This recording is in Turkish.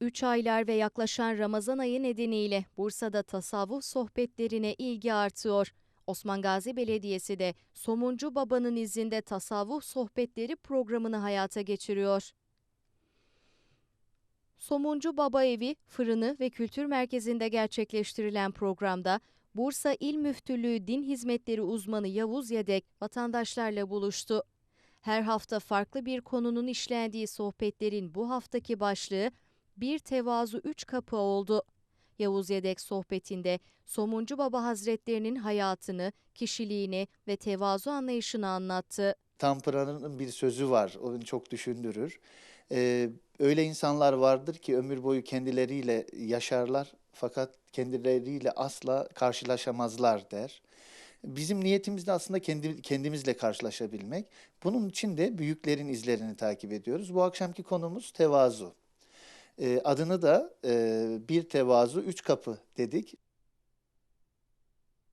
3 aylar ve yaklaşan Ramazan ayı nedeniyle Bursa'da tasavvuf sohbetlerine ilgi artıyor. Osman Gazi Belediyesi de Somuncu Baba'nın izinde tasavvuf sohbetleri programını hayata geçiriyor. Somuncu Baba Evi, Fırını ve Kültür Merkezi'nde gerçekleştirilen programda Bursa İl Müftülüğü Din Hizmetleri uzmanı Yavuz Yedek vatandaşlarla buluştu. Her hafta farklı bir konunun işlendiği sohbetlerin bu haftaki başlığı Bir Tevazu Üç Kapı oldu. Yavuz Yedek sohbetinde Somuncu Baba Hazretlerinin hayatını, kişiliğini ve tevazu anlayışını anlattı. Tanpınar'ın bir sözü var, o beni çok düşündürür. Ee, öyle insanlar vardır ki ömür boyu kendileriyle yaşarlar fakat kendileriyle asla karşılaşamazlar der. Bizim niyetimiz de aslında kendi, kendimizle karşılaşabilmek. Bunun için de büyüklerin izlerini takip ediyoruz. Bu akşamki konumuz tevazu. Adını da bir tevazu üç kapı dedik.